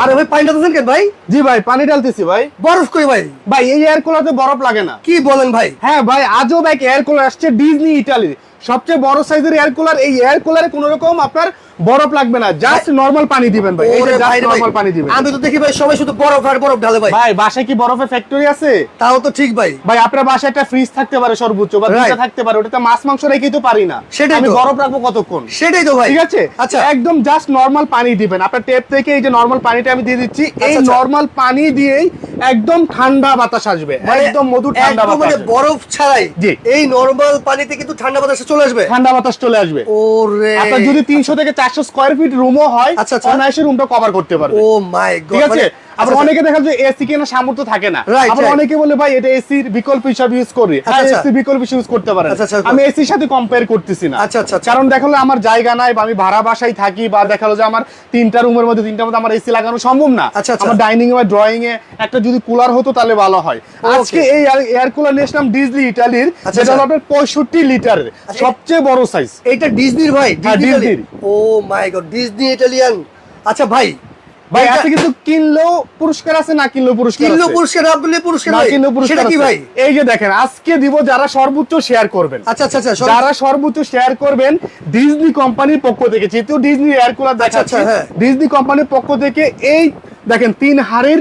আরে ভাই পানি ঢালতেছেন কেন ভাই? জি ভাই পানি ঢালতেছি ভাই। বরফ কই ভাই? ভাই এই এয়ার কুলারে বরফ লাগে না। কি বলেন ভাই? হ্যাঁ ভাই আজও ভাই এয়ার কুলার আসছে ডিজনি ইটালি সবচেয়ে বড় সাইজের এয়ার কুলার এই এয়ার কুলারে কোনো রকম আপনার বরফ লাগবে না জাস্ট নরমাল পানি দিবেন ভাই এই যে জাস্ট নরমাল পানি দিবেন। আমি তো দেখি ভাই সবাই শুধু বরফ আর বরফ ঢালে ভাই। ভাই বাসায় কি বরফের ফ্যাক্টরি আছে? তাও তো ঠিক ভাই। ভাই আপনার বাসায় একটা ফ্রিজ থাকতে পারে সর্বোচ্চ বা দুইটা থাকতে পারে ওটাতে মাছ মাংস রেখেই তো পারি না। সেটাই আমি বরফ রাখব কতক্ষণ? সেটাই তো ভাই। ঠিক আছে? আচ্ছা। একদম জাস্ট নরমাল পানি দিবেন। আপনার টেপ থেকে এই যে নরমাল পানিটা আমি দিয়ে দিচ্ছি এই আচ্ছা, আচ্ছা। নরমাল পানি দিয়েই একদম ঠান্ডা বাতাস আসবে। মানে একদম মধুর ঠান্ডা বাতাস মানে বরফ ছাড়াই জি। এই নরমাল পানিতে কিন্তু ঠান্ডা বাতাস চলে আসবে? ঠান্ডা বাতাস চলে আসবে। ওরে। আপনার যদি তিনশো থেকে 400 স্কয়ার ফিট রুমও হয় আচ্ছা, আচ্ছা। রুমটা কভার করতে পারবে ও মাই গড ঠিক আছে? আবার অনেকে দেখা যায় এসি কেনার সামর্থ্য থাকে না আবার অনেকে বলে ভাই এটা এসির বিকল্প হিসাবে ইউজ করি হ্যাঁ আচ্ছা। বিকল্প ইউজ করতে পারেন আচ্ছা, আচ্ছা। আমি এসির সাথে কম্পেয়ার করতেছি না আচ্ছা, আচ্ছা, আচ্ছা। কারণ দেখাল আমার জায়গা নাই বা আমি ভাড়া বাসায় থাকি বা দেখাল যে আমার তিনটা রুমের মধ্যে তিনটার মধ্যে আমার এসি লাগানো সম্ভব না আচ্ছা, আচ্ছা। আমার ডাইনিং এ বা ড্রয়িং এ একটা যদি কুলার হতো তাহলে ভালো হয় আজকে এই এয়ার কুলার নিয়ে আসলাম ডিজলি ইটালির আচ্ছা, যেটা হলো আচ্ছা। আপনার পঁয়ষট্টি লিটারের সবচেয়ে বড় সাইজ এইটা ডিজনির ভাই ডিজনির। Oh my god Disney Italian আচ্ছা ভাই ভাই আজকে কিন্তু কিনলেও পুরস্কার আছে না কিনলেও পুরস্কার কিনলো পুরস্কার কিনলে পুরস্কার না ভাই। কিনলেও পুরস্কার কি ভাই? এই যে দেখেন আজকে দিব যারা সর্বোচ্চ শেয়ার করবেন। আচ্ছা আচ্ছা আচ্ছা যারা সর্বোচ্চ শেয়ার করবেন ডিজনি কোম্পানির পক্ষ থেকে যেহেতু ডিজনি এয়ার কুলার আচ্ছা, দেখাচ্ছে আচ্ছা, হ্যাঁ। ডিজনি কোম্পানির পক্ষ থেকে এই দেখেন তিন হাড়ির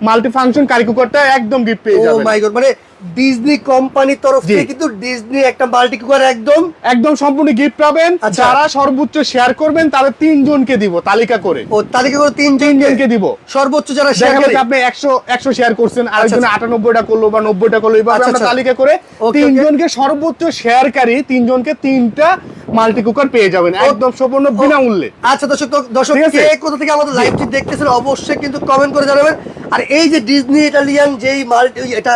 মাল্টি ফাংশন কারি কুকারটা একদম গিফট পেয়ে ও মাই গড মানে ডিজনি কোম্পানির তরফ থেকে কিন্তু ডিজনি একটা মাল্টি কুকার একদম। একদম সম্পূর্ণ গিফট পাবেন। আচ্ছা। যারা সর্বোচ্চ শেয়ার করবেন তাদের তিনজনকে দিব তালিকা করে। ও তালিকা করে তিন তিনজনকে দিব। সর্বোচ্চ যারা শেয়ার করে আপনি একশো একশো শেয়ার করছেন আরেকজনে আচ্ছা। আটানব্বইটা করল বা নব্বইটা করল এইভাবে আচ্ছা, আমরা আচ্ছা। তালিকা করে তিনজনকে সর্বোচ্চ শেয়ারকারী তিনজনকে তিনটা মাল্টি কুকার পেয়ে যাবেন একদম সম্পূর্ণ বিনামূল্যে। আচ্ছা দর্শক দর্শক? কে কোথা থেকে আমাদের লাইভটি দেখতেছেন অবশ্যই কিন্তু কমেন্ট করে জানাবেন। আর এই যে ডিজনি ইটালিয়ান যেই মাল্টি এটা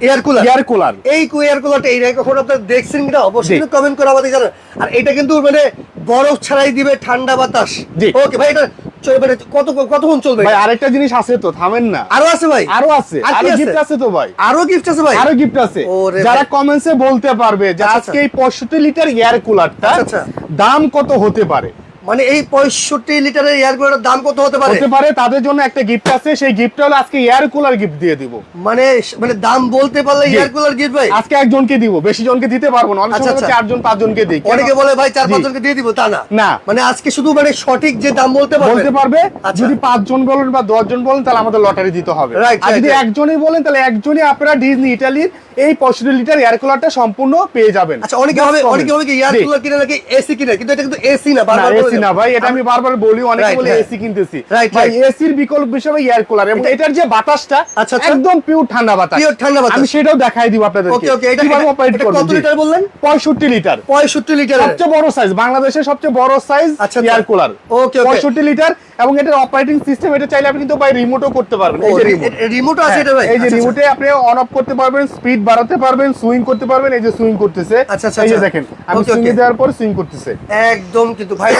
এয়ার কুলার এয়ার কুলার এই এয়ার কুলারটা এই কখনো আপনারা দেখছেন কিনা? অবশ্যই কমেন্ট করে আমাদের জানান। আর এটা কিন্তু মানে বরফ ছাড়াই দিবে ঠান্ডা বাতাস। ওকে ভাই এটা চল- মানে কত কতক্ষণ চলবে? ভাই আরেকটা জিনিস আছে তো থামেন না। আরও আছে ভাই? আরও আছে। আর গিফট আছে? তো ভাই। আরও গিফট আছে ভাই? আরও গিফট আছে। যারা। কমেন্টসে বলতে পারবে যে আচ্ছা, আজকে এই পঁয়ষট্টি লিটার এয়ার কুলারটা আচ্ছা, আচ্ছা। দাম কত হতে পারে? মানে এই পঁয়ষট্টি লিটারের এয়ার কুলারের দাম কত হতে পারে? হতে পারে তাদের জন্য একটা গিফট আছে সেই গিফটটা হলো আজকে এয়ার কুলার গিফট দিয়ে দিব। মানে মানে দাম বলতে পারলে এয়ার কুলার গিফট ভাই? আজকে একজনকে দিব বেশি জনকে দিতে পারব না অনেক আচ্ছা, সময় আচ্ছা। চারজন পাঁচজনকে দিই অনেকে বলে ভাই চার। পাঁচজনকে দিয়ে দিব তা না। না। মানে আজকে শুধু মানে সঠিক যে দাম বলতে পারবে? বলতে পারবে আচ্ছা। যদি পাঁচজন বলেন বা দশজন বলেন তাহলে আমাদের লটারি দিতে হবে। আর যদি একজনই বলেন তাহলে একজনই আপনারা ডিজনি ইটালির এই পঁয়ষট্টি লিটার এয়ার কুলারটা সম্পূর্ণ পেয়ে যাবেন। আচ্ছা অনেকে হবে. অনেকে হবে কি এয়ার কুলার কিনে নাকি এসি কিনে কিন্তু এটা কিন্তু এসি না বারবার না ভাই এটা আমি বারবার বলি অনেকে বলে হ্যাঁ। এসি কিনতেছি ভাই এসির বিকল্প হিসেবে এয়ার কুলার এবং এটার যে বাতাসটা আচ্ছা, আচ্ছা। একদম পিওর ঠান্ডা বাতাস Pure ঠান্ডা বাতাস। আমি সেটাও দেখাই দিব আপনাদেরকে ওকে ওকে এটা কীভাবে অপারেট এটা করবেন কত লিটার বললেন 65 লিটার পঁয়ষট্টি লিটার সবচেয়ে বড় সাইজ বাংলাদেশের সবচেয়ে বড় সাইজ আচ্ছা, আচ্ছা। Air cooler okay, okay. পঁয়ষট্টি লিটার এবং এটার অপারেটিং সিস্টেম এটা চাইলে আপনি কিন্তু ভাই রিমোটও করতে পারবেন এই যে রিমোট রিমোট আছে এটা ভাই এই যে আচ্ছা, রিমোটে আপনি অন অফ করতে পারবেন স্পিড বাড়াতে পারবেন সুইং করতে পারবেন এই যে সুইং করতেছে আচ্ছা, আচ্ছা, এই যে আচ্ছা। দেখেন আমি সুইং। দেওয়ার পর সুইং করতেছে আচ্ছা। একদম কিন্তু ভাই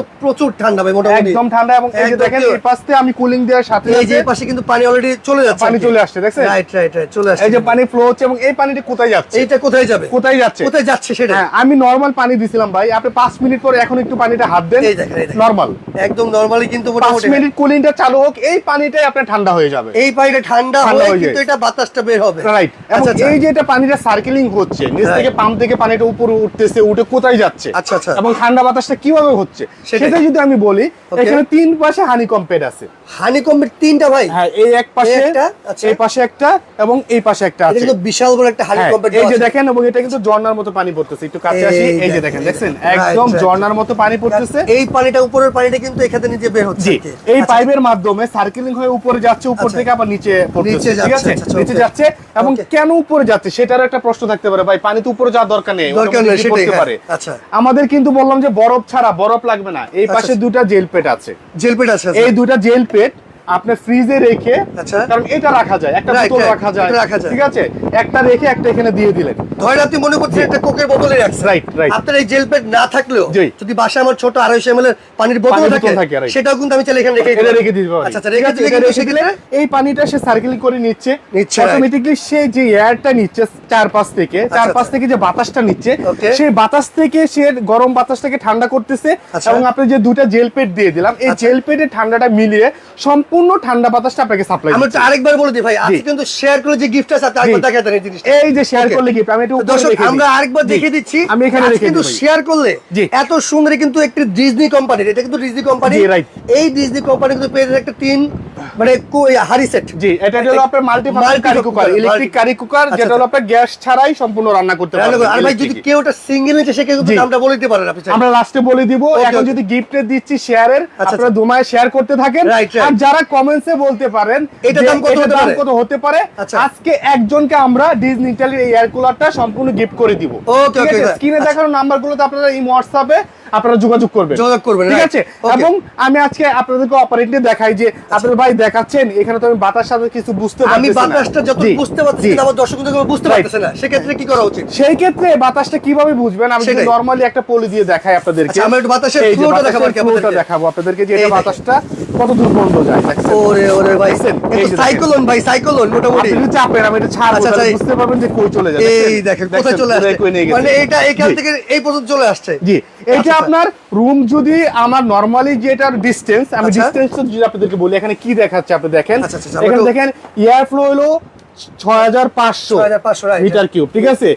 তো প্রচুর ঠান্ডা ভাই মোটামুটি। একদম ঠান্ডা এবং এই যে দেখেন এই পাশে আমি কুলিং দেওয়ার সাথে এই যে এই পাশে কিন্তু পানি অলরেডি চলে যাচ্ছে পানি চলে আসছে, দেখছেন? রাইট রাইট রাইট চলে আসছে এই যে পানি ফ্লো হচ্ছে এবং এই পানিটা কোথায় যাচ্ছে? এইটা কোথায় যাবে? কোথায় যাচ্ছে? কোথায় যাচ্ছে সেটা? হ্যাঁ আমি নরমাল পানি দিছিলাম ভাই। আপনি পাঁচ মিনিট পরে এখন একটু পানিটা হাত দেন। এই দেখেন, নরমাল একদম নরমালি কিন্তু মোটামুটি। মিনিট কুলিংটা চালু হোক এই পানিটাই আপনার ঠান্ডা হয়ে যাবে। এই পানিটা ঠান্ডা হয়ে কিন্তু এটা বাতাসটা বের হবে। রাইট এবং আচ্ছা আচ্ছা। এই যে এটা পানিটা সার্কেলিং হচ্ছে নিচ থেকে পাম্প থেকে পানিটা উপরে উঠতেছে উঠে কোথায় যাচ্ছে? আচ্ছা, আচ্ছা। এবং ঠান্ডা বাতাসটা কীভাবে হচ্ছে? সেটাই। সেটা যদি আমি বলি. এখানে তিন পাশে হানি কম্পেড আছে হানি কম্বের তিনটা ভাই। হ্যাঁ এই এক পাশে এই একটা, আচ্ছা। পাশে একটা এবং এই পাশে একটা আছে। কিন্তু বিশাল বড় একটা হ্যাঁ, এই যে দেখেন এবং এটা কিন্তু ঝর্ণার মতো পানি পড়তেছে। একটু কাছে আসি এই যে দেখেন, দেখছেন? একদম. ঝর্ণার মতো পানি পড়তেছে। এই পানিটা উপরের পানিটা কিন্তু এখানে নিচে বের হচ্ছে। এই আচ্ছা, পাইপের মাধ্যমে সার্কেলিং হয়ে উপরে যাচ্ছে উপর আচ্ছা। থেকে আবার নিচে পড়তেছে ঠিক আছে? নিচে যাচ্ছে এবং কেন উপরে যাচ্ছে সেটার একটা প্রশ্ন থাকতে পারে। ভাই পানি তো উপরে যাওয়ার দরকার নেই দরকার নেই, সেটাই, হ্যাঁ। পারে? আচ্ছা। আমাদের কিন্তু বললাম যে বরফ ছাড়া বরফ লাগবে না। এই পাশে। দুটা জেল পেট আছে। জেল পেট আছে এই দুটা জেল পেট আপনি ফ্রিজে রেখে আচ্ছা। কারণ এটা রাখা যায় একটা বোতল right, রাখা যায়। ঠিক আছে একটা রেখে একটা এখানে দিয়ে দিলেন ধরেন আপনি মনে করছেন একটা কোকের বোতলে রাখছেন Right, right. আপনার এই জেল প্যাড না থাকলেও যদি বাসায় আমার ছোট আড়াইশো এমএল পানির বোতল থাকে বোতল থাকে, right. সেটাও কিন্তু আমি চাইলে এখানে রেখে এটা রেখে দিতে পারি আচ্ছা আচ্ছা রেখে দিলে কিন্তু রেখে এই পানিটা সে সার্কেলিং করে নিচ্ছে নিচ্ছে, সে যে এয়ারটা নিচ্ছে চারপাশ থেকে চারপাশ। থেকে যে বাতাসটা নিচ্ছে সেই বাতাস থেকে সে গরম বাতাসটাকে ঠান্ডা করতেছে। এবং আপনি যে দুটা জেল পেট দিয়ে দিলাম এই। জেল ঠান্ডাটা মিলিয়ে সম্পূর্ণ ঠান্ডা বাতাসটা আপনাকে সাপ্লাই আমি একটু আরেকবার বলে দিই ভাই আজকে কিন্তু শেয়ার করে যে গিফট আছে আপনি আরেকবার জি। দেখা দেন এই এই যে শেয়ার করলে কি আমি একটু দর্শক আমরা আরেকবার জি। দেখে দিচ্ছি আমি এখানে রেখে কিন্তু শেয়ার করলে এত সুন্দর কিন্তু একটি ডিজনি কোম্পানির এটা কিন্তু ডিজনি কোম্পানি. এই ডিজনি কোম্পানি কিন্তু পেয়ে একটা তিন মানে এই সেট জি এটা হলো আপনার multi curry cooker electric curry cooker আচ্ছা, যেটা হলো আচ্ছা। আপনার গ্যাস ছাড়াই সম্পূর্ণ রান্না করতে পারবেন আর ভাই যদি কেউ ওটা সিঙ্গেল নিচ্ছে সে কিন্তু। দামটা বলে দিতে পারেন আপনি। আমরা লাস্টে বলে দিব এখন যদি গিফটে দিচ্ছি শেয়ারের আচ্ছা, আপনারা দুমায় শেয়ার করতে থাকেন. আর যারা কমেন্টসে বলতে পারেন এটা দাম কত হতে পারে? কত হতে পারে আচ্ছা। আজকে একজনকে আমরা ডিজনি ইটালির এই এয়ার কুলারটা সম্পূর্ণ গিফট করে দিব ওকে ওকে. স্ক্রিনে দেখানো দেখানো নাম্বারগুলোতে আপনারা এই হোয়াটসঅ্যাপে আপনারা যোগাযোগ করবেন। যোগাযোগ করবেন, ঠিক আছে? এবং আমি আজকে আপনাদেরকে অপারেটলি দেখাই যে আপনারা ভাই দেখাচ্ছেন এখানে তো আমি বাতাস সাথে কিছু বুঝতে পারছি আমি বাতাসটা যত বুঝতে পারছি। কিন্তু আমার দর্শক বুঝতে. পারতেছে না। সেক্ষেত্রে কি করা উচিত? সেই ক্ষেত্রে বাতাসটা কীভাবে বুঝবেন? আমি সেটাই। নরমালি একটা পলি দিয়ে দেখাই আপনাদেরকে। আচ্ছা, আমরা একটু বাতাসের এই যে flow টা বাতাসের দেখাবো আপনাদেরকে। দেখাবো আপনাদেরকে যে এটা বাতাসটা কত দূর পর্যন্ত যায়। ওরে ওরে ভাই। সাইক্লোন ভাই সাইক্লোন মোটামুটি। আপনি চাপেন আমি এটা ছাড়বো আচ্ছা, আচ্ছা, বুঝতে পারবেন যে কই চলে যায় এই দেখেন কোথায় চলে আসছে? মানে এটা এখান থেকে এই পর্যন্ত চলে আসছে। জি। এটা আপনার রুম যদি আমার নরমালি যেটার ডিসটেন্স আমি আচ্ছা। ডিসটেন্স যদি আপনাদেরকে বলি এখানে কি দেখাচ্ছে আপনি দেখেন আচ্ছা, আচ্ছা, এখানে দেখেন এয়ার ফ্লো হলো ছয় হাজার পাঁচশো 6500, right, মিটার কিউব ঠিক আছে?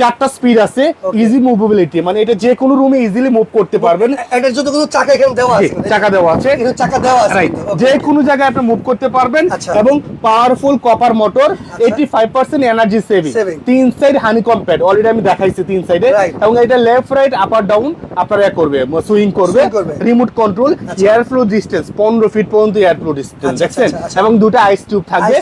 চারটা স্পিড আছে ইজি মুভেবিলিটি মানে এটা যে কোনো রুমে ইজিলি মুভ করতে পারবেন। এটার জন্য কোনো চাকা এখানে দেওয়া আছে চাকা দেওয়া আছে। চাকা দেওয়া আছে রাইট কিন্তু, okay. যে কোনো জায়গায় আপনি মুভ করতে পারবেন আচ্ছা। এবং powerful copper motor eighty five percent energy saving. তিন side honey comb pad already আমি দেখাইছি তিন সাইডে এবং এটা লেফট রাইট আপার ডাউন আপনার ইয়ে করবে সুইং করবে। Remote control air flow distance পনেরো ফিট পর্যন্ত এয়ার ফ্লো ডিস্টেন্স আচ্ছা, দেখছেন? আচ্ছা, আচ্ছা। এবং দুটো আইস টিউব থাকবে।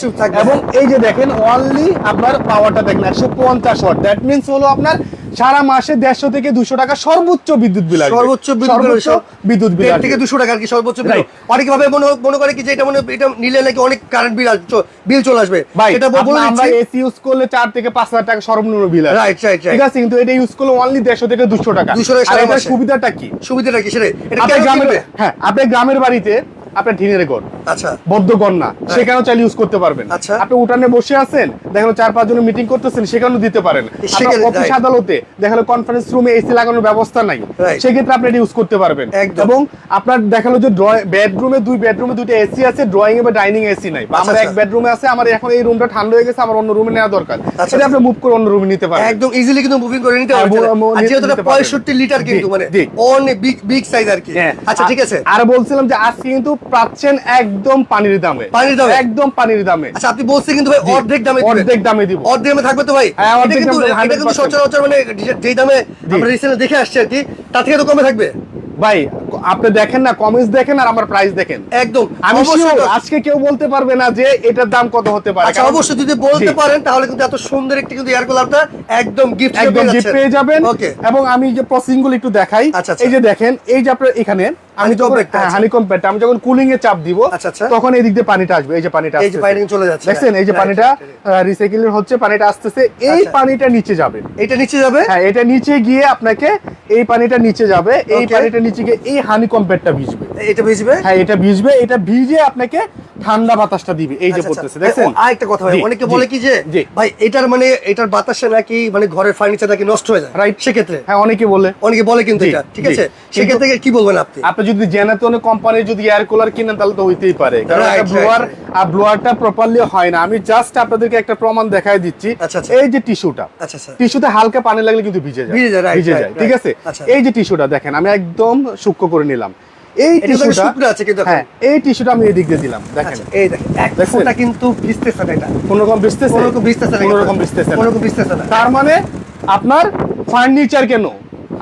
এবং এই যে দেখেন অনলি আপনার পাওয়ারটা দেখেন একশো পঞ্চাশ ওয়াট দ্যাট মিনস হলো আপনার সারা মাসে দেড়শো থেকে দুশো টাকা সর্বোচ্চ বিদ্যুৎ বিল সর্বোচ্চ বিদ্যুৎ বিল সর্বোচ্চ বিদ্যুৎ বিল থেকে দুশো টাকা আর কি সর্বোচ্চ বিল. অনেকে ভাবে মনে করে কি যে এটা মনে এটা নিলে নাকি অনেক কারেন্ট বিল বিল চলে আসবে। এটা বলে আমরা এসি ইউজ করলে চার থেকে পাঁচ হাজার টাকা সর্বনিম্ন বিল আসে right, right. ঠিক আছে কিন্তু এটা ইউজ করলে অনলি দেড়শো থেকে দুশো টাকা। দুশো টাকা সারা মাসে। সুবিধাটা কি? সুবিধাটা কি? সেটা এটা গ্রামের? হ্যাঁ আপনার গ্রামের বাড়িতে আপনার টিনের ঘর। আচ্ছা। বদ্ধ কন্যা সেখানেও চাইলে ইউজ করতে পারবেন। আচ্ছা। আপনি উঠানে বসে আছেন দেখেন চার পাঁচ জন মিটিং করতেছেন সেখানেও দিতে পারেন। অফিস আদালতে দেখাল কনফারেন্স রুমে এসি লাগানোর ব্যবস্থা নাই। সেক্ষেত্রে আপনি এটা ইউজ করতে পারবেন। এবং আপনার দেখাল যে বেডরুমে দুই বেডরুমে দুইটা এসি আছে ড্রয়িং এ বা ডাইনিং এসি নাই। আমার আচ্ছা, এক আচ্ছা। বেডরুমে আছে আমার এখন এই রুমটা ঠান্ডা হয়ে গেছে আমার অন্য রুমে নেওয়া দরকার। আচ্ছা, সেটা আপনি মুভ করে অন্য রুমে নিতে পারেন একদম ইজিলি কিন্তু মুভিং করে নিতে পারবে মো- মো- আর যেহেতু নিতে এটা পারবেন। পঁয়ষট্টি লিটার কিন্তু মানে। অনেক বিগ বিগ সাইজ আর কি। হ্যাঁ। আচ্ছা ঠিক আছে। আর বলছিলাম যে আজকে কিন্তু পাচ্ছেন একদম পানির দামে। পানির দামে? একদম পানির দামে। আচ্ছা আপনি বলছেন কিন্তু ভাই অর্ধেক দামে অর্ধেক দামে দিব। অর্ধেক দামে থাকবে তো ভাই? হ্যাঁ, অর্ধেক কিন্তু এটা কিন্তু সচরাচর মানে যেই দামে আমরা রিসেন্টলি দেখে আসছি আর কি তার থেকে তো কমে থাকবে? ভাই আপনি দেখেন না কমেন্টস দেখেন আর আমার প্রাইস দেখেন একদম আমি আজকে কেউ বলতে পারবে না যে এটার দাম কত হতে পারে আচ্ছা অবশ্যই যদি বলতে পারেন তাহলে কিন্তু এত সুন্দর একটি কিন্তু এয়ার কুলারটা একদম গিফট একদম গিফট পেয়ে যাবেন ওকে এবং আমি যে প্রসেসিংগুলো একটু দেখাই আচ্ছা, আচ্ছা। এই যে দেখেন এই যে আপনার এখানে আমি যখন। হানিকম প্যাডটা আমি যখন কুলিং এ চাপ দিব আচ্ছা। তখন এই দিক দিয়ে পানিটা আসবে এই যে পানিটা এই যে। পানিটা চলে যাচ্ছে দেখছেন এই যে পানিটা. রিসাইকেল হচ্ছে পানিটা আসতেছে এই। পানিটা নিচে যাবে এটা নিচে যাবে হ্যাঁ এটা নিচে গিয়ে আপনাকে এই পানিটা নিচে যাবে এই. পানিটা নিচে গিয়ে এই হানিকম প্যাডটা ভিজবে। এটা ভিজবে? হ্যাঁ এটা ভিজবে এটা ভিজে আপনাকে ঠান্ডা বাতাসটা দিবে এই যে আচ্ছা, পড়তেছে আচ্ছা। দেখছেন? ও, আরেকটা কথা ভাই অনেকে বলে কি যে ভাই এটার মানে এটার বাতাসে নাকি মানে ঘরের ফার্নিচার নাকি নষ্ট হয়ে যায়। Right. সেক্ষেত্রে। হ্যাঁ অনেকে বলে। অনেকে বলে কিন্তু এটা ঠিক আছে? সেক্ষেত্রে কি বলবেন আপনি? আপনি যদি জেনাতনে কোম্পানির যদি এয়ার কুলার কিনেন তাহলে তো হইতেই পারে। কারণ একটা right, ব্লোয়ার আর ব্লোয়ারটা প্রপারলি হয় না। আমি জাস্ট আপনাদেরকে একটা প্রমাণ দেখাই দিচ্ছি। আচ্ছা, আচ্ছা। এই যে টিস্যুটা আচ্ছা টিস্যুতে হালকা পানি লাগলে কিন্তু ভিজে যায়। ভিজে যায়, ঠিক আছে? আচ্ছা। এই যে টিস্যুটা দেখেন আমি একদম সূক্ষ্ম করে নিলাম। এই টিস্যুটা আছে কিন্তু হ্যাঁ এই টিস্যুটা আমি এই দিক দিয়ে দিলাম দেখেন। আচ্ছা এই দেখেন এক দেখছেন? ফোঁটা কিন্তু ভিজতেছে না এটা। কোন রকম ভিজতেছে? কোনো রকম ভিজতেছে না কোন রকম ভিজতেছে কোনো রকম ভিজতেছে না। তার মানে আপনার ফার্নিচার কেন?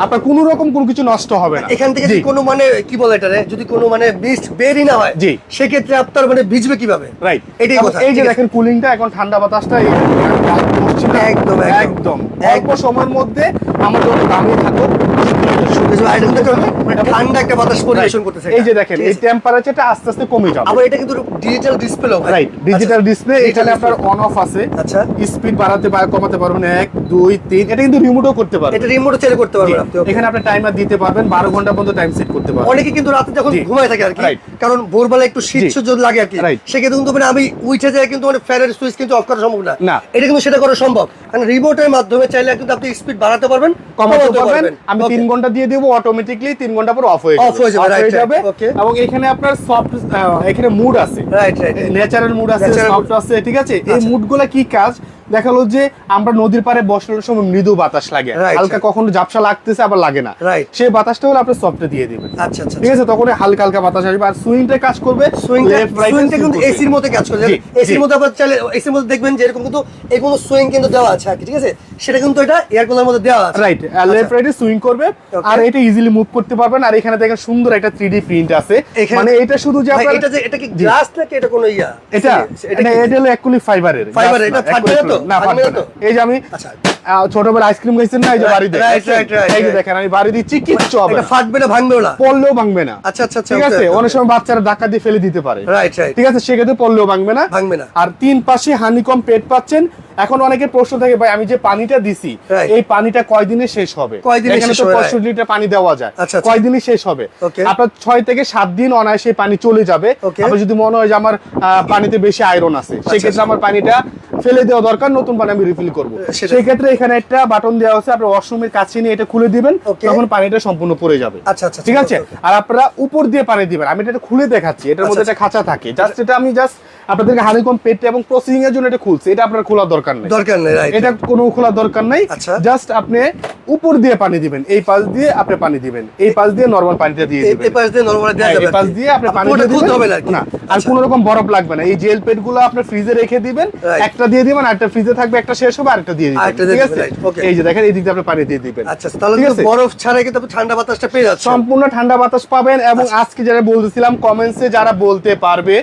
আপনার কোন রকম কোনো কিছু নষ্ট হবে না। এখান থেকে। যদি কোনো মানে কি বলে এটা যদি কোনো মানে মিস্ট বেরই না হয় জি। সেক্ষেত্রে আপনার মানে ভিজবে কীভাবে? রাইট এটাই কথা। এই যে দেখেন কুলিংটা এখন ঠান্ডা বাতাসটা এই একদম, একদম। অল্প সময়ের মধ্যে আমার যত দামি থাকুক মানে ঠান্ডা একটা বাতাস পরিবেশন করতেছে এই যে দেখেন এই টেম্পারেচারটা আস্তে আস্তে কমে যাবে। আবার এটা কিন্তু digital display right digital display এখানে আপনার অন অফ আছে। আচ্ছা। স্পিড বাড়াতে বা কমাতে পারবেন এক দুই তিন এটা কিন্তু রিমোটও করতে পারবেন এটা রিমোট চেঞ্জ করতে পারবেন। এখানে আপনি টাইমার দিতে পারবেন বারো ঘণ্টা পর্যন্ত টাইম সেট করতে পারবেন। অনেকে কিন্তু রাতে যখন ঘুমায় থাকে আর কি কারণ ভোরবেলা একটু শীত জি। সহ্য লাগে আর কি সেক্ষেত্রে কিন্তু মানে আমি উঠে যায় কিন্তু মানে ফ্যানের সুইচ কিন্তু অফ করা সম্ভব না। এটা কিন্তু সেটা করা সম্ভব। কারণ রিমোটের মাধ্যমে চাইলে কিন্তু আপনি স্পিড বাড়াতে পারবেন কমাতে পারবেন। আমি তিন ঘণ্টা দিয়ে দেবো অটোমেটিকলি তিন ঘণ্টা পর অফ হয়ে Off হয়ে যাবে. এবং এখানে আপনার সফট এখানে মুড আছে। রাইট রাইট ন্যাচারাল মুড আছে সফট আছে ঠিক আছে? এই আচ্ছা। মুডগুলা কি কাজ? দেখাল যে আমরা নদীর পাড়ে বসানোর সময় মৃদু বাতাস লাগে। হালকা. কখনো ঝাপসা লাগতেছে আবার লাগে না. সেই বাতাসটা হলো আপনি সফটে দিয়ে দিবেন। আচ্ছা আচ্ছা ঠিক আছে তখন হালকা হালকা বাতাস আসবে। আর সুইংটা কাজ করবে সুইংটা সুইংটা কিন্তু এসির মধ্যে কাজ করে জি, এসির। মধ্যে আপনার চাইলে এসির মধ্যে দেখবেন যে এরকম কিন্তু এই কোনো সুইং কিন্তু দেওয়া আছে ঠিক আছে? সেটা কিন্তু এটা এয়ার কুলার মধ্যে দেওয়া আছে। রাইট লেফট রাইটে সুইং করবে। আর এটা ইজিলি মুভ করতে পারবেন। আর এখানে দেখেন সুন্দর একটা 3D প্রিন্ট আছে। মানে এটা শুধু যে আপনার এটা যে এটা কি গ্লাস নাকি এটা কোনো ইয়া? এটা এটা এটা হলো একুলি ফাইবারের Fiber, এটা ফাটবে তো? না ফাটবে? না এই যে আমি আচ্ছা। ছোটবেলা আইসক্রিম খাইছেন না এই যে বাড়িতে? এই যে দেখেন আমি বাড়ি দিচ্ছি কিচ্ছু হবে এটা ফাটবে না ভাঙবেও না। পড়লেও ভাঙবে না। আচ্ছা আচ্ছা আচ্ছা ঠিক আছে? অনেক সময় বাচ্চারা ধাক্কা দিয়ে ফেলে দিতে পারে। রাইট রাইট ঠিক আছে? সেক্ষেত্রে পড়লেও ভাঙবে না। ভাঙবে না। আর তিন পাশে হানিকম পেট পাচ্ছেন। এখন অনেকের প্রশ্ন থাকে ভাই আমি যে পানিটা দিছি এই পানিটা কয়দিনে শেষ হবে? এখানে তো পঁয়ষট্টি লিটার পানি দেওয়া যায়। আচ্ছা, আচ্ছা। কয়দিনে শেষ হবে? আপনার ছয় থেকে সাত দিন অনায়াসে পানি চলে যাবে. আপনার যদি মনে হয় যে আমার পানিতে বেশি আয়রন আছে সেক্ষেত্রে। আমার পানিটা ফেলে দেওয়া দরকার নতুন পানি আমি রিফিল করব। সেটাই। এখানে একটা বাটন দেওয়া আছে আপনি ওয়াশরুমের কাছে নিয়ে এটা খুলে দিবেন. তখন পানিটা সম্পূর্ণ পড়ে যাবে। আচ্ছা, আচ্ছা, ঠিক আচ্ছা, আছে? আর আপনারা উপর দিয়ে পানি দিবেন। আমি এটা খুলে দেখাচ্ছি এটার মধ্যে আচ্ছা, একটা খাঁচা থাকে। জাস্ট এটা আমি জাস্ট আপনাদেরকে হানিকম পেট এবং প্রসেসিং এর জন্য এটা খুলছি। এটা আপনার খোলার দরকার নেই। দরকার নেই রাইট এটা কোনো খোলার দরকার নাই। আচ্ছা। জাস্ট আপনি উপর দিয়ে পানি দিবেন। এই পাশ দিয়ে আপনি পানি দিবেন। এই পাশ দিয়ে নরমাল পানিটা দিয়ে দিবেন। এই পাশ দিয়ে নরমাল দেওয়া হ্যাঁ, যাবে এই পাশ দিয়ে আপনি পানি দিয়ে দিবেন। হবে না আর আচ্ছা। কোনো রকম বরফ লাগবে না। এই জেল পেটগুলো আপনার ফ্রিজে রেখে দিবেন। একটা দিয়ে দিবেন আরেকটা ফ্রিজে থাকবে একটা শেষ হবে আরেকটা দিয়ে দিবেন। ঠিক আছে? এই যে দেখেন এই দিক দিয়ে আপনি পানি দিয়ে দিবেন। আচ্ছা তাহলে? বরফ ছাড়া কিন্তু আপনি ঠান্ডা বাতাসটা পেয়ে যাচ্ছেন। সম্পূর্ণ ঠান্ডা বাতাস পাবেন এবং আচ্ছা। আজকে যারা বলতেছিলাম কমেন্টসে যারা বলতে পারবে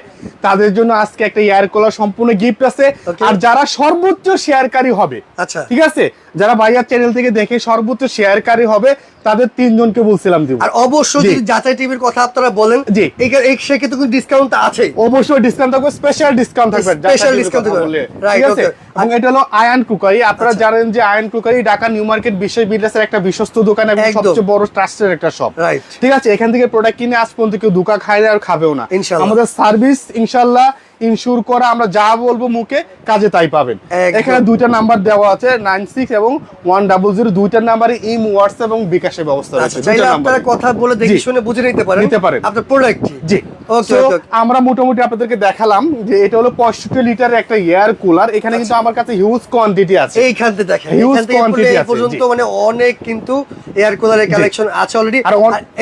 তাদের জন্য আজকে একটা এয়ার কুলার সম্পূর্ণ গিফট আছে। আর যারা সর্বোচ্চ শেয়ারকারী হবে আচ্ছা। ঠিক আছে? যারা ভাইয়ার চ্যানেল থেকে দেখে সর্বোচ্চ শেয়ারকারী হবে তাদের তিনজনকে বলছিলাম দিব। আর অবশ্যই যদি যাচাই টিভির কথা আপনারা বলেন জি। এক সে সেক্ষেত্রে কিন্তু ডিসকাউন্ট আছে। অবশ্যই ডিসকাউন্ট থাকবে স্পেশাল ডিসকাউন্ট থাকবে। স্পেশাল কথা থাকবে। রাইট Right, ঠিক এবং এটা হলো আয়ন কুকারি। আপনারা আচ্ছা। জানেন যে Ion cookery Dhaka New Market বিশ্ব বিল্ডার্সের একটা বিশ্বস্ত দোকান এবং সবচেয়ে বড় ট্রাস্টের একটা শপ. ঠিক আছে এখান থেকে প্রোডাক্ট কিনে আজ পর্যন্ত কেউ দুকা খায় না আর খাবেও না। আমাদের সার্ভিস ইনশাল্লাহ ইনস্যুর করা আমরা যা বলব মুখে কাজে তাই পাবেন। এখানে দুইটা নাম্বার দেওয়া আছে নাইন সিক্স এবং ওয়ান ডাবল জিরো দুইটার নাম্বারে ইম হোয়াটসঅ্যাপ এবং বিকাশের ব্যবস্থা আচ্ছা রয়েছে চাইলে আপনারা কথা বলে দেখে শুনে বুঝে নিতে পারেন নিতে পারেন। আপনার প্রোডাক্ট জি. আমরা মোটামুটি আপনাদেরকে দেখালাম যে এটা হলো পঁয়ষট্টি লিটারের একটা এয়ার কুলার এখানে কিন্তু আমার কাছে হিউজ কোয়ান্টিটি আছে। এইখান থেকে দেখেন quantity এই আছে, পর্যন্ত মানে অনেক কিন্তু এয়ার কুলারের কালেকশন আছে অলরেডি আর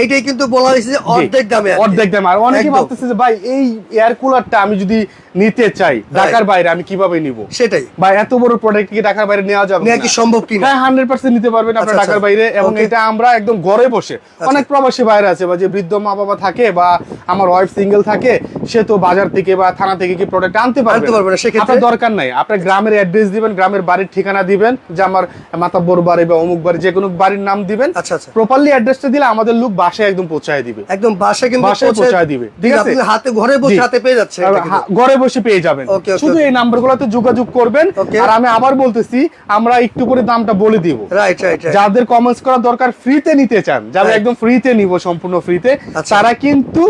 এইটাই কিন্তু বলা হয়েছে যে অর্ধেক দামে অর্ধেক দামে। আর অনেকে। ভাবতেছে যে ভাই এই এয়ার কুলারটা আমি যদি নিতে চাই ঢাকার বাইরে আমি কীভাবে নিব? সেটাই। বা এত বড় প্রোডাক্ট কি ঢাকার বাইরে নেওয়া যাবে নেওয়া কি সম্ভব কিনা? হ্যাঁ হান্ড্রেড পার্সেন্ট নিতে পারবেন আপনার আচ্ছা, ঢাকার আচ্ছা। বাইরে এবং এটা আমরা একদম ঘরে বসে অনেক প্রবাসী বাইরে আছে বা যে বৃদ্ধ মা বাবা থাকে বা আমার ওয়াইফ সিঙ্গেল থাকে সে তো বাজার থেকে বা থানা থেকে কি প্রোডাক্ট আনতে পারবে আনতে পারবে না, সেক্ষেত্রে? আপনার দরকার নাই। আপনার গ্রামের অ্যাড্রেস দিবেন গ্রামের বাড়ির ঠিকানা দিবেন যে আমার মাতাব্বর বাড়ি বা অমুক বাড়ি যে কোনো বাড়ির নাম দিবেন আচ্ছা, আচ্ছা। প্রপারলি অ্যাড্রেসটা দিলে আমাদের লোক বাসায় একদম পৌঁছায় দিবে। একদম বাসায় কিন্তু বাসায় পৌঁছায় দিবে, ঠিক আছে? হাতে ঘরে বসে হাতে পেয়ে যাচ্ছে ঘরে বসে পেয়ে যাবেন। শুধু এই নাম্বারগুলোতে যোগাযোগ করবেন। আর আমি আবার বলতেছি আমরা একটু করে দামটা বলে দিব। যাদের কমেন্টস করা দরকার ফ্রিতে নিতে চান যারা একদম ফ্রিতে নিব সম্পূর্ণ ফ্রিতে আচ্ছা। তারা কিন্তু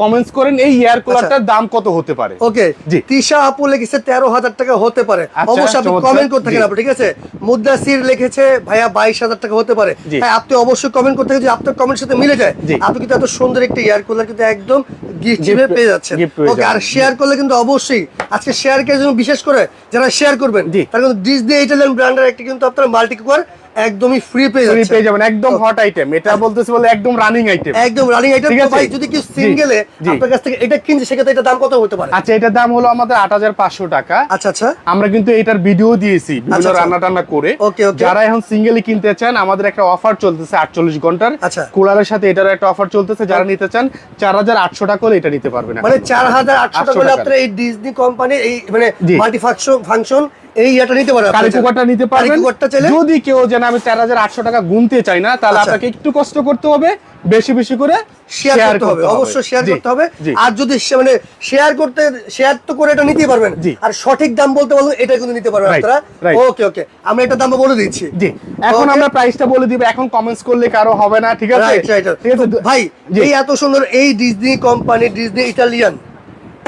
কমেন্টস করেন এই এয়ার কুলারটার দাম কত হতে পারে? ওকে জি। তিশা আপু লিখেছে তেরো হাজার টাকা হতে পারে। আচ্ছা, অবশ্যই আপনি কমেন্ট করতে থাকেন। আপনি ঠিক আছে? মুদ্দাসির লিখেছে ভাইয়া বাইশ হাজার টাকা হতে পারে। হ্যাঁ আপনি অবশ্যই কমেন্ট করতে থাকেন যদি আপনার কমেন্ট সাথে মিলে যায় আপনি কিন্তু এত সুন্দর একটা এয়ার কুলার কিন্তু একদম গিফট হিসেবে পেয়ে যাচ্ছেন। ওকে আর শেয়ার করলে কিন্তু অবশ্যই আজকে শেয়ার কে জন্য বিশেষ করে যারা শেয়ার করবেন। তারা কিন্তু ডিজনি ইটালিয়ান ব্র্যান্ডের একটা কিন্তু আপনার মাল্টি কুকার একদমই ফ্রি পেয়ে ফ্রি পেয়ে যাবেন একদম হট আইটেম এটা বলতেছি বলে একদম রানিং আইটেম একদম রানিং আইটেম ঠিক আছে? যদি কেউ সিঙ্গেলে আপনার কাছ থেকে এটা কিনছে সেক্ষেত্রে এটা দাম কত হতে পারে? আচ্ছা এটার দাম হলো আমাদের আট হাজার পাঁচশো টাকা। আচ্ছা আচ্ছা। আমরা কিন্তু এটার ভিডিও দিয়েছি বিভিন্ন আচ্ছা, আচ্ছা। রান্না টান্না করে. যারা এখন সিঙ্গেলি কিনতে চান আমাদের একটা অফার চলতেছে আটচল্লিশ ঘণ্টার। আচ্ছা। কুলারের সাথে এটার একটা অফার চলতেছে যারা নিতে চান চার হাজার আটশো টাকা হলে এটা নিতে পারবেন মানে চার হাজার আটশো 800 টাকা। হলে। এই ডিজনি কোম্পানি এই মানে। মাল্টি ফাংশন এই ইয়াটা নিতে পারেন কারি কুকারটা নিতে পারবেন। যদি কেউ যে না আমি চার হাজার আটশো টাকা গুনতে চাই না তাহলে আচ্ছা। আপনাকে একটু কষ্ট করতে হবে বেশি বেশি করে শেয়ার করতে হবে অবশ্যই শেয়ার করতে হবে। আর যদি মানে শেয়ার করতে শেয়ার তো করে এটা নিতে পারবেন। আর সঠিক দাম বলতে বলুন এটা কিন্তু নিতে পারবেন আপনারা। ওকে ওকে আমরা এটা দাম বলে দিচ্ছি। জি। এখন? আমরা প্রাইসটা বলে দিব এখন কমেন্টস করলে কারও হবে না ঠিক আছে? ঠিক আছে? ভাই। এই এত সুন্দর এই ডিজনি কোম্পানি ডিজনি ইটালিয়ান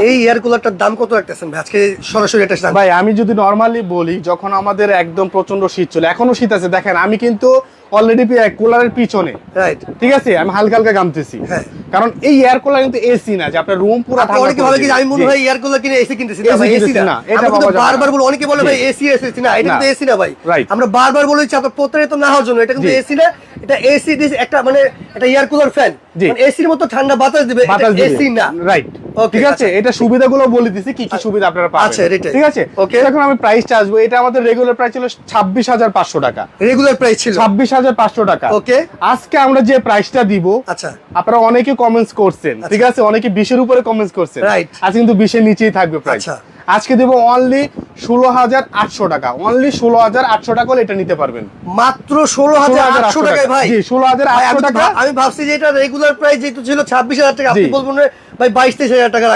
এই এয়ার কুলারটার দাম কত রাখতেছেন আজকে সরাসরি এটা ভাই আমি যদি নর্মালি বলি যখন আমাদের একদম প্রচণ্ড শীত চলে এখনও শীত আছে দেখেন আমি কিন্তু অলরেডি কুলারের পিছনে। রাইট ঠিক আছে? আমি হালকা হালকা গামতেছি। হ্যাঁ। কারণ এই এয়ার কুলার কিন্তু এসি না যে আপনার রুম পুরো আপনি অনেকে ভাবে কি আমি মনে হয় এয়ার কুলার কিনে এসি কিনতেছি। না ভাই এসি না। এটা কিন্তু বারবার। বলি অনেকে বলে ভাই এসি এসি না এটা। কিন্তু এসি না ভাই। আমরা বারবার বলেছি আপনার প্রতারিত না হওয়ার জন্য এটা কিন্তু এসি না। এটা এসি দিস একটা মানে এটা এয়ার কুলার ফ্যান মানে এসির মতো ঠান্ডা বাতাস দিবে এসি না। রাইট ঠিক আছে আচ্ছা। এটা সুবিধাগুলো বলে দিছি কি কি সুবিধা আপনারা পাবেন। আচ্ছা, এটাই। ঠিক আছে? Okay. এখন আমি প্রাইসটা আসব এটা আমাদের রেগুলার প্রাইস ছিল ছাব্বিশ হাজার পাঁচশো টাকা। রেগুলার প্রাইস ছিল। ছাব্বিশ হাজার পাঁচশো টাকা। ওকে আজকে আমরা যে প্রাইসটা দিব আচ্ছা। আপনারা অনেকে কমেন্টস করছেন। ঠিক আছে? অনেকে বিশের উপরে কমেন্টস করছেন। রাইট আজ কিন্তু বিশের নিচেই থাকবে প্রাইস আচ্ছা। আজকে দেবো অনলি ষোলো হাজার আটশো টাকা। অনলি ষোলো হাজার আটশো টাকা এটা নিতে পারবেন। মাত্র ষোলো হাজার আটশো টাকায় ভাই। ষোলো হাজার আটশো টাকা। আমি ভাবছি যে এটা রেগুলার প্রাইস যেহেতু ছিল ছাব্বিশ হাজার টাকা আপনি বলবেন ভাই বাইশ তেইশ হাজার টাকা.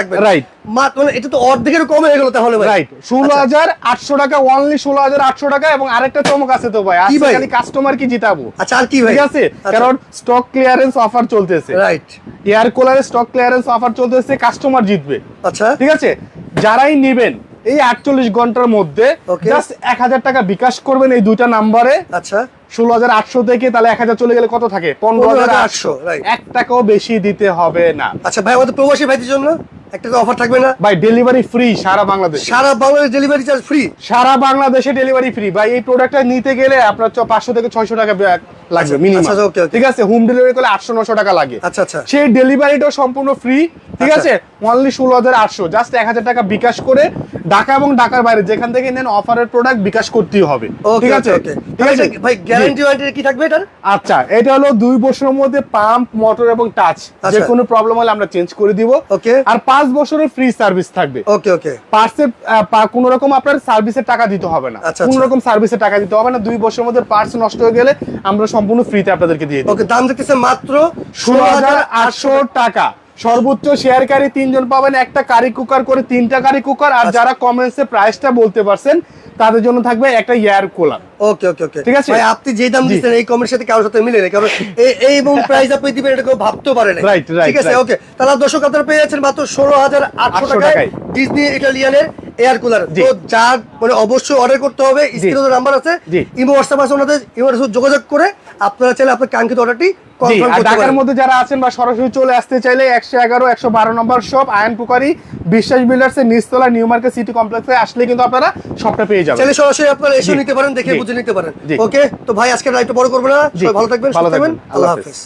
মাত্র মানে এটা তো অর্ধেকের কম হয়ে গেল তাহলে ভাই। রাইট ষোলো আচ্ছা। হাজার আটশো টাকা অনলি ষোলো হাজার আটশো টাকা এবং আরেকটা চমক আছে তো ভাই। আজকে? খালি কাস্টমার কি জিতাবো। আচ্ছা আর কি ভাই? ঠিক আছে? কারণ স্টক ক্লিয়ারেন্স অফার চলতেছে। রাইট এয়ার কুলারের স্টক ক্লিয়ারেন্স অফার চলতেছে কাস্টমার জিতবে। আচ্ছা। ঠিক আছে? যারাই নেবেন এই আটচল্লিশ ঘণ্টার মধ্যে জাস্ট এক হাজার টাকা বিকাশ করবেন এই দুইটা নাম্বারে আচ্ছা। ষোলো হাজার আটশো থেকে তাহলে এক হাজার চলে গেলে কত থাকে? পনেরো হাজার আটশো. এক টাকাও বেশি দিতে হবে না। আচ্ছা ভাই আমাদের প্রবাসী ভাইদের জন্য একটা অফার থাকবে না? ভাই ডেলিভারি ফ্রি সারা বাংলাদেশে। সারা বাংলাদেশ ডেলিভারি চার্জ ফ্রি সারা বাংলাদেশে ডেলিভারি ফ্রি ভাই এই প্রোডাক্টটা নিতে গেলে আপনার পাঁচশো থেকে ছয়শো টাকা লাগবে আচ্ছা, মিনিমাম। আচ্ছা, okay. ঠিক আছে হোম ডেলিভারি করলে আটশো নশো টাকা লাগে। আচ্ছা আচ্ছা। সেই ডেলিভারিটাও সম্পূর্ণ ফ্রি ঠিক আচ্ছা। আছে? অনলি ষোলো হাজার আটশো। জাস্ট এক হাজার টাকা বিকাশ করে ঢাকা এবং ঢাকার বাইরে যেখান থেকে নেন অফারের প্রোডাক্ট বিকাশ করতেই হবে। ঠিক আছে? ঠিক আছে? ভাই গ্যারান্টি ওয়ারেন্টি কি থাকবে আচ্ছা এটা হলো দুই বছরের মধ্যে পাম্প মোটর এবং টাচ আচ্ছা। যে কোনো প্রবলেম হলে আমরা চেঞ্জ করে দিব। Okay. আর পাঁচ বছরের ফ্রি সার্ভিস থাকবে। ওকে ওকে। পার্টসের কোনো রকম আপনার সার্ভিসের টাকা দিতে হবে না। আচ্ছা, কোনো আচ্ছা। রকম সার্ভিসের টাকা দিতে হবে না। দুই বছরের মধ্যে পার্টস নষ্ট হয়ে গেলে আমরা সম্পূর্ণ ফ্রিতে আপনাদেরকে দিয়ে ওকে দাম দেখতেছে মাত্র ষোলো হাজার আটশো টাকা সর্বোচ্চ শেয়ারকারী তিনজন পাবেন একটা কারি কুকার করে তিনটা কারি কুকার আর আচ্ছা। যারা কমেন্টসে প্রাইসটা বলতে পারছেন তাদের জন্য থাকবে একটা এয়ার কুলার ওকে ওকে ওকে ঠিক আছে? ভাই আপনি যে দাম। দিচ্ছেন এই কমের সাথে কারোর সাথে মিলে না কারণ এই- এই এবং প্রাইস আপনি দিবেন এটা কেউ ভাবতেও পারে না Right, right, ঠিক আছে. ওকে তাহলে দর্শক আপনারা পেয়ে যাচ্ছেন মাত্র ষোলো হাজার আটশো টাকায়। ডিজনি ইটালিয়ানের এয়ার কুলার। তো যার মানে অবশ্যই অর্ডার করতে হবে স্ক্রিনে নাম্বার আছে ইমো হোয়াটসঅ্যাপ আছে ওনাদের ইমো যোগাযোগ করে আপনারা চাইলে আপনার কাঙ্ক্ষিত অর্ডারটি ঢাকার মধ্যে যারা আছেন বা সরাসরি চলে আসতে চাইলে একশো এগারো একশো বারো নম্বর শপ আয়ন পুকারি বিশ্বাস বিল্ডার্স এর নিচতলা নিউ মার্কেট সিটি কমপ্লেক্সে আসলে কিন্তু আপনারা সবটা পেয়ে যাবেন। চাইলে সরাসরি আপনারা এসে নিতে পারেন দেখে বুঝে নিতে পারেন। ওকে তো ভাই আজকে লাইভটা বড় করব না। ভালো থাকবেন ভালো থাকবেন। আল্লাহ। হাফেজ।